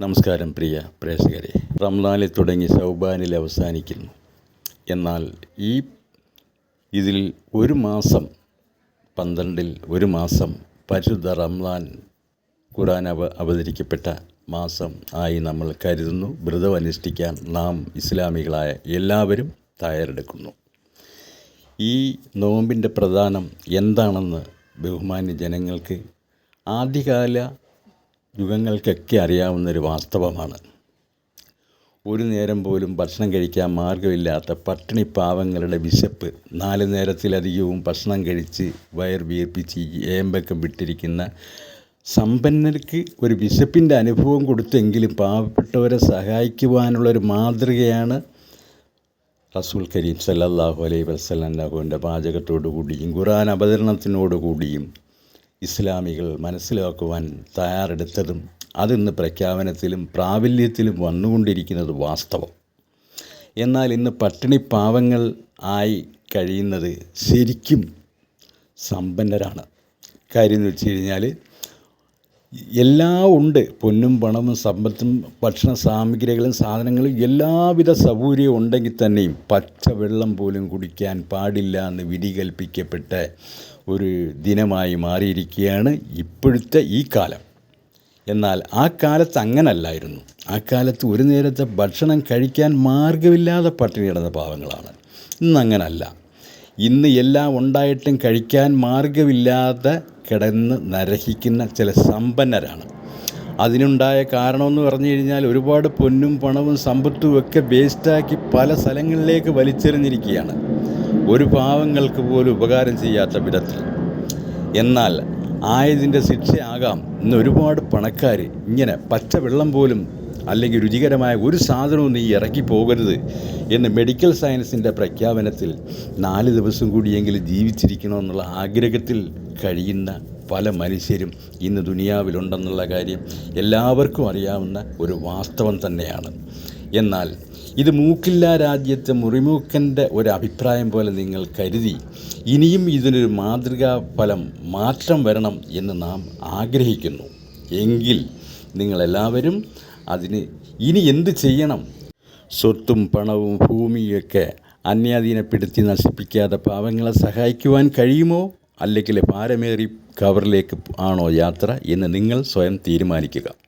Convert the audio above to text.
നമസ്കാരം പ്രിയ പ്രേക്ഷകരെ. റംലാനിൽ തുടങ്ങി സൗബാനിൽ അവസാനിക്കുന്നു. എന്നാൽ ഈ ഇതിൽ ഒരു മാസം പന്ത്രണ്ടിൽ ഒരു മാസം പരിശുദ്ധ റംലാൻ ഖുറാൻ അവ അവതരിക്കപ്പെട്ട മാസം ആയി നമ്മൾ കരുതുന്നു. വ്രതം അനുഷ്ഠിക്കാൻ നാം ഇസ്ലാമികളായ എല്ലാവരും തയ്യാറെടുക്കുന്നു. ഈ നോമ്പിന്റെ പ്രധാനം എന്താണെന്ന് ബഹുമാന്യ ജനങ്ങൾക്ക് ആദ്യകാല യുഗങ്ങൾക്കൊക്കെ അറിയാവുന്നൊരു വാസ്തവമാണ്. ഒരു നേരം പോലും ഭക്ഷണം കഴിക്കാൻ മാർഗമില്ലാത്ത പട്ടിണി പാവങ്ങളുടെ വിശപ്പ് നാല് നേരത്തിലധികവും ഭക്ഷണം കഴിച്ച് വയർ വീർപ്പിച്ച് ഏമ്പക്കം വിട്ടിരിക്കുന്ന സമ്പന്നർക്ക് ഒരു വിശപ്പിന്റെ അനുഭവം കൊടുത്തെങ്കിലും പാവപ്പെട്ടവരെ സഹായിക്കുവാനുള്ളൊരു മാതൃകയാണ് റസൂൽ കരീം സല്ലല്ലാഹു അലൈഹി വസല്ലല്ലാഹുവിന്റെ പാചകത്തോടു കൂടിയും ഖുറാൻ അവതരണത്തിനോടു കൂടിയും ഇസ്ലാമികൾ മനസ്സിലാക്കുവാൻ തയ്യാറെടുത്തതും അതിന്ന് പ്രഖ്യാപനത്തിലും പ്രാബല്യത്തിലും വന്നുകൊണ്ടിരിക്കുന്നത് വാസ്തവം. എന്നാൽ ഇന്ന് പട്ടിണി പാവങ്ങൾ ആയി കഴിയുന്നത് ശരിക്കും സമ്പന്നരാണ്. കാര്യം എന്ന് വെച്ച് കഴിഞ്ഞാൽ എല്ലാം ഉണ്ട്. പൊന്നും പണവും സമ്പത്തും ഭക്ഷണ സാമഗ്രികളും സാധനങ്ങളും എല്ലാവിധ സൗകര്യവും ഉണ്ടെങ്കിൽ തന്നെയും പച്ച വെള്ളം പോലും കുടിക്കാൻ പാടില്ല എന്ന് വിധി കൽപ്പിക്കപ്പെട്ട ഒരു ദിനമായി മാറിയിരിക്കുകയാണ് ഇപ്പോഴത്തെ ഈ കാലം. എന്നാൽ ആ കാലത്ത് അങ്ങനല്ലായിരുന്നു. ആ കാലത്ത് ഒരു നേരത്തെ ഭക്ഷണം കഴിക്കാൻ മാർഗമില്ലാതെ പട്ടിണി കിടന്ന പാവങ്ങളാണ്. ഇന്നങ്ങനല്ല ഇന്ന് എല്ലാം ഉണ്ടായിട്ടും കഴിക്കാൻ മാർഗമില്ലാതെ കിടന്ന് നരഹിക്കുന്ന ചില സമ്പന്നരാണ്. അതിനുണ്ടായ കാരണമെന്ന് പറഞ്ഞു കഴിഞ്ഞാൽ ഒരുപാട് പൊന്നും പണവും സമ്പത്തും ഒക്കെ വേസ്റ്റാക്കി പല സ്ഥലങ്ങളിലേക്ക് വലിച്ചെറിഞ്ഞിരിക്കുകയാണ്. ഒരു പാവങ്ങൾക്ക് പോലും ഉപകാരം ചെയ്യാത്ത വിധത്തിൽ. എന്നാൽ ആയതിന്റെ ശിക്ഷയാകാം. ഇന്ന് ഒരുപാട് പണക്കാർ ഇങ്ങനെ പച്ച വെള്ളം പോലും അല്ലെങ്കിൽ രുചികരമായ ഒരു സാധനവും നീ ഇറക്കി പോകരുത് എന്ന് മെഡിക്കൽ സയൻസിന്റെ പ്രഖ്യാപനത്തിൽ നാല് ദിവസം കൂടിയെങ്കിലും ജീവിച്ചിരിക്കണമെന്നുള്ള ആഗ്രഹത്തിൽ കഴിയുന്ന പല മനുഷ്യരും ഇന്ന് ദുനിയാവിലുണ്ടെന്നുള്ള കാര്യം എല്ലാവർക്കും അറിയാവുന്ന ഒരു വാസ്തവം തന്നെയാണ്. എന്നാൽ ഇത് മൂക്കില്ല രാജ്യത്തെ മുറിമൂക്കന്റെ ഒരു അഭിപ്രായം പോലെ നിങ്ങൾ കരുതി ഇനിയും ഇതിനൊരു മാതൃകാ ഫലം മാറ്റം വരണം എന്ന് നാം ആഗ്രഹിക്കുന്നു. എങ്കിൽ നിങ്ങളെല്ലാവരും അതിന് ഇനി എന്ത് ചെയ്യണം? സ്വത്തും പണവും ഭൂമിയൊക്കെ അന്യാധീനപ്പെടുത്തി നശിപ്പിക്കാതെ പാവങ്ങളെ സഹായിക്കുവാൻ കഴിയുമോ? അല്ലെങ്കിൽ ഭാരമേറി കവറിലേക്ക് ആണോ യാത്ര എന്ന് നിങ്ങൾ സ്വയം തീരുമാനിക്കുക.